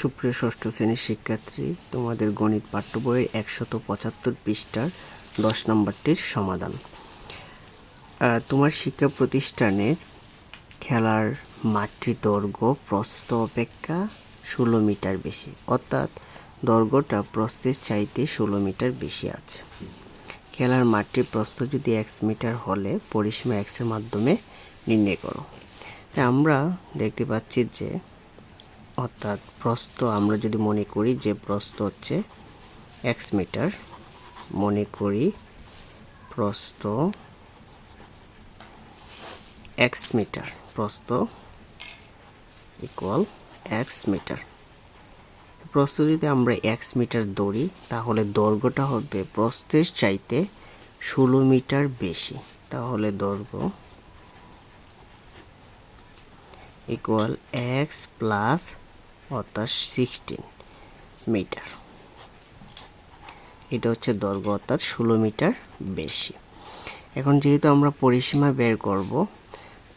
সুপ্রিয় ষষ্ঠ শ্রেণির শিক্ষার্থী, তোমাদের গণিত পাঠ্য বইয়ের একশত পঁচাত্তর পৃষ্ঠার দশ নম্বরটির সমাধান। তোমার শিক্ষা প্রতিষ্ঠানে খেলার মাঠটির দৈর্ঘ্য প্রস্থ অপেক্ষা ষোলো মিটার বেশি, অর্থাৎ দৈর্ঘ্যটা প্রস্থের চাইতে ষোলো মিটার বেশি আছে। খেলার মাঠটির প্রস্থ যদি এক্স মিটার হলে পরিসীমা এক্সের মাধ্যমে নির্ণয় করো। আমরা দেখতে পাচ্ছি যে অর্থাৎ প্রস্থ আমরা যদি মনে করি যে প্রস্থ হচ্ছে এক্স মিটার মনে করি প্রস্থ এক্স মিটার প্রস্থ ইকুয়াল এক্স মিটার প্রস্থ যদি আমরা এক্স মিটার দৌড়ি তাহলে দৈর্ঘ্যটা হবে প্রস্থের চাইতে ষোলো মিটার বেশি। তাহলে দৈর্ঘ্য ইকুয়াল এক্স প্লাস অর্থাৎ সিক্সটিন মিটার এটা হচ্ছে দৈর্ঘ্য অর্থাৎ ষোলো মিটার বেশি। এখন যেহেতু আমরা পরিসীমা বের করব,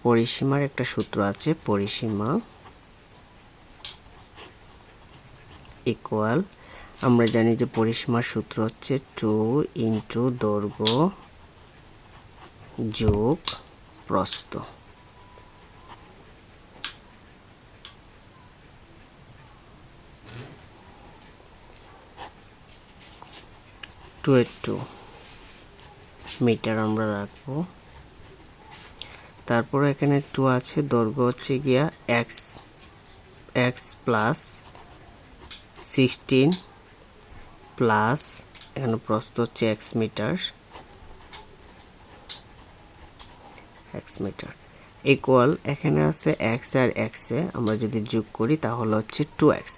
পরিসীমার একটা সূত্র আছে, পরিসীমা ইকুয়াল আমরা জানি যে পরিসীমার সূত্র হচ্ছে টু ইন্টু দৈর্ঘ্য যোগ প্রস্থ। টু এর টু মিটার আমরা রাখব। তারপর এখানে টু আছে, দৈর্ঘ্য হচ্ছে গিয়া x x plus sixteen plus এখানে প্রস্থ হচ্ছে x metre x metre equal এখানে আছে এক্স আর এক্সে আমরা যদি যোগ করি তাহলে হচ্ছে টু এক্স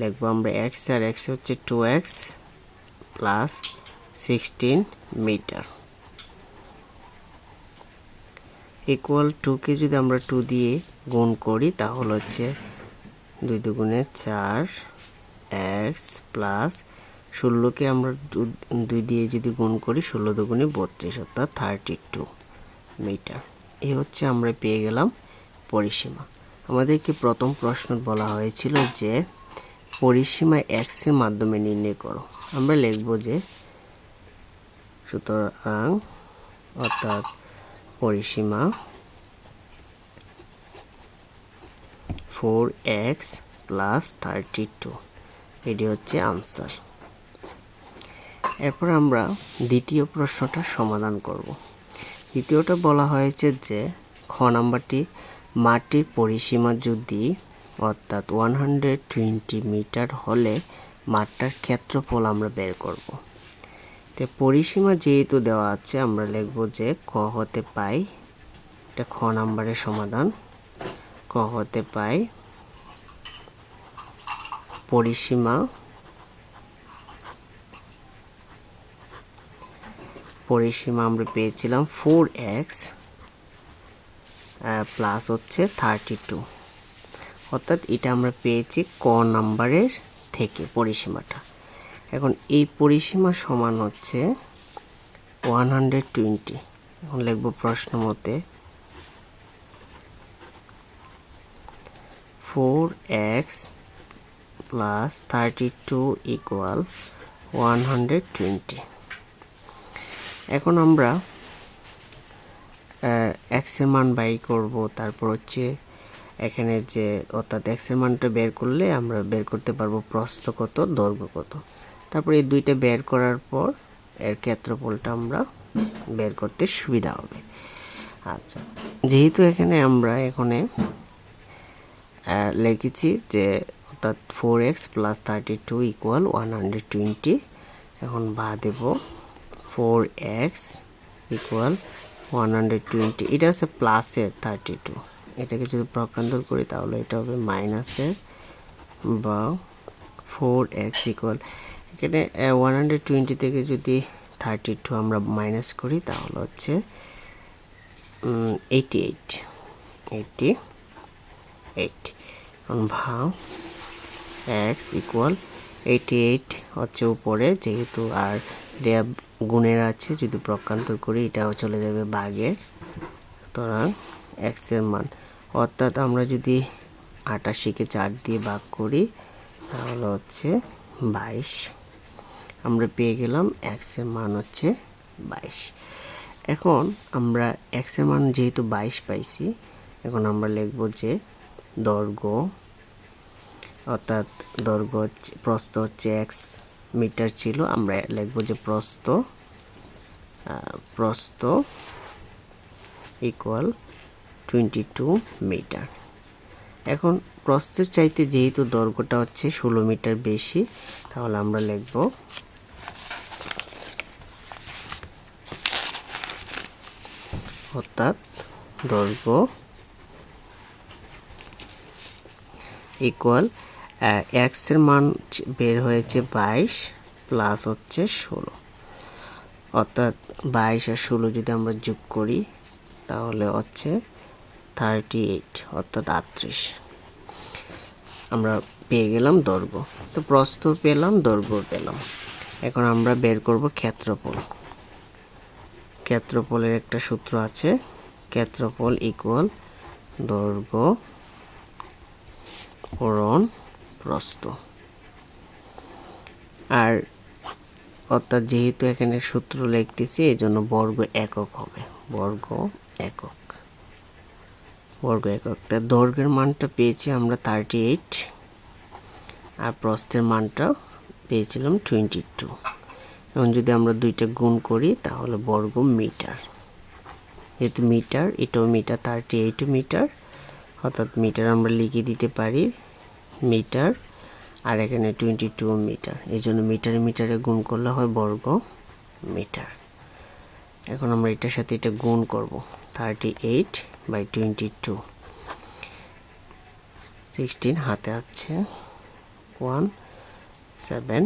লিখব আমরা এক্স আর এক্সে হচ্ছে two x plus sixteen metre equal টুকে যদি আমরা টু দিয়ে গুণ করি, তাহলে হচ্ছে দুই দুগুণে চার এক্স প্লাস ষোলোকে আমরা দুই দিয়ে যদি গুণ করি, ষোলো দুগুণে বত্রিশ, অর্থাৎ থার্টি টু মিটার এই হচ্ছে আমরা পেয়ে গেলাম পরিসীমা। আমাদেরকে প্রথম প্রশ্ন বলা হয়েছিল যে পরিসীমা এক্সের মাধ্যমে নির্ণয় করো। আমরা লিখব যে সুতরাং অর্থাৎ পরিসীমা four x plus thirty two এটি হচ্ছে আনসার এরপর আমরা দ্বিতীয় প্রশ্নটার সমাধান করব। দ্বিতীয়টা বলা হয়েছে যে খ নাম্বারটি মাটির পরিসীমা যদি অর্থাৎ ওয়ান হান্ড্রেড টোয়েন্টি মিটার হলে মাঠটার ক্ষেত্রফল আমরা বের করব। তো পরিসীমা যেহেতু দেওয়া আছে, আমরা লিখব যে ক হতে পাই, এটা খ নাম্বারের সমাধান, ক হতে পাই পরিসীমা পরিসীমা আমরা পেয়েছিলাম ফোর এক্স প্লাস হচ্ছে থার্টি টু অর্থাৎ এটা আমরা পেয়েছি ক নাম্বারের থেকে পরিসীমাটা। এখন এই পরিসীমা সমান হচ্ছে ওয়ান হান্ড্রেড টোয়েন্টি এখন লিখব প্রশ্ন মতে four x plus thirty two equal one hundred twenty এখন আমরা এক্সের মান বাই করব, তারপর হচ্ছে এখানে যে অর্থাৎ এক্সের মানটা বের করলে আমরা বের করতে পারব প্রস্থ কত, দৈর্ঘ্য কত। তারপর এই দুইটা বের করার পর এর ক্ষেত্রফলটা আমরা বের করতে সুবিধা হবে। আচ্ছা যেহেতু এখানে আমরা এখানে লিখেছি যে অর্থাৎ four x plus thirty two equal one hundred twenty এখন বা দেব four x equal one hundred twenty এটা আছে প্লাসের থার্টি টু এটাকে যদি প্রকান্তর করি, তাহলে এটা হবে মাইনাসের বা ফোর এক্স ইকুয়াল এখানে ওয়ান হান্ড্রেড টোয়েন্টি থেকে যদি থার্টি টু আমরা মাইনাস করি, তাহলে হচ্ছে এইটি এইট এইটি এইট ভাও এক্স ইকুয়াল এইটি এইট হচ্ছে উপরে, যেহেতু আর রেয়া গুণের আছে, যদি প্রকান্তর করি, এটাও চলে যাবে ভাগের, সুতরাং এক্সের মান। অর্থাৎ আমরা যদি আটাশিকে চার দিয়ে ভাগ করি তাহলে হচ্ছে বাইশ। আমরা পেয়ে গেলাম এক্সের মান হচ্ছে বাইশ। এখন আমরা এক্সের মান যেহেতু বাইশ পাইছি এখন আমরা লিখব যে দৈর্ঘ্য অর্থাৎ দৈর্ঘ্য হচ্ছে প্রস্থ হচ্ছে এক্স মিটার ছিল আমরা লিখব যে প্রস্থ আহ, প্রস্থ ইকুয়াল টোয়েন্টি টু মিটার। এখন প্রস্থের চাইতে যেহেতু দৈর্ঘ্যটা হচ্ছে ষোলো মিটার বেশি, তাহলে আমরা লিখব অর্থাৎ দৈর্ঘ্য ইকুয়াল এক্সের মান বের হয়েছে বাইশ প্লাস হচ্ছে ষোলো। অর্থাৎ বাইশ আর ষোলো যদি আমরা যোগ করি, তাহলে হচ্ছে থার্টি এইট অর্থাৎ আটত্রিশ। আমরা পেয়ে গেলাম দৈর্ঘ্য। তো প্রস্থ পেলাম, দৈর্ঘ্য পেলাম। এখন আমরা বের করব ক্ষেত্রফল। ক্ষেত্রফলের একটা সূত্র আছে, ক্ষেত্রফল ইকুয়াল দৈর্ঘ্য পূরণ প্রস্থ। আর অর্থাৎ যেহেতু এখানে সূত্র লিখতেছি এই জন্য বর্গ একক হবে। বর্গ একক। বর্গ একক। তার দৈর্ঘ্যের মানটা পেয়েছি আমরা থার্টি এইট আর প্রস্থের মানটা পেয়েছিলাম টোয়েন্টি টু এখন যদি আমরা দুইটা গুণ করি, তাহলে বর্গ মিটার। যেহেতু মিটার, এটাও মিটার থার্টি এইট মিটার, অর্থাৎ মিটার আমরা লিখে দিতে পারি মিটার, আর এখানে টোয়েন্টি টু মিটার। এই জন্য মিটার মিটারে গুণ করলে হয় বর্গ মিটার। এখন আমরা এটার সাথে এটা গুণ করব thirty eight by twenty two sixteen হাতে আছে। ওয়ান সেভেন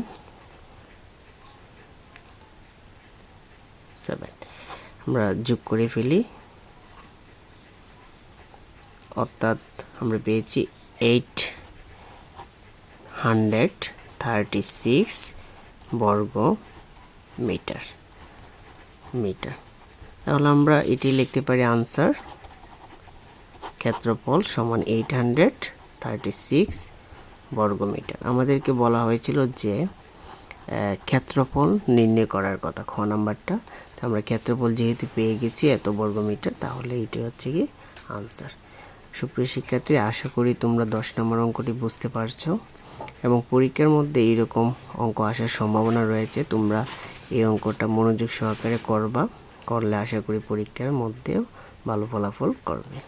সেভেন আমরা যোগ করে ফেলি। অর্থাৎ আমরা পেয়েছি এইট হান্ড্রেড থার্টি সিক্স বর্গ মিটার। মিটার তাহলে আমরা এটি লিখতে পারি আনসার ক্ষেত্রফল সমান এইট হান্ড্রেড থার্টি সিক্স বর্গমিটার। আমাদেরকে বলা হয়েছিল যে ক্ষেত্রফল নির্ণয় করার কথা খ নাম্বারটা। তো আমরা ক্ষেত্রফল যেহেতু পেয়ে গেছি এত বর্গমিটার, তাহলে এটি হচ্ছে কি আনসার সুপ্রিয় শিক্ষার্থী, আশা করি তোমরা দশ নম্বর অঙ্কটি বুঝতে পারছ এবং পরীক্ষার মধ্যে এইরকম অঙ্ক আসার সম্ভাবনা রয়েছে। তোমরা এই অঙ্কটা মনোযোগ সহকারে করবা, করলে আশা করি পরীক্ষার মধ্যেও ভালো ফলাফল করবে।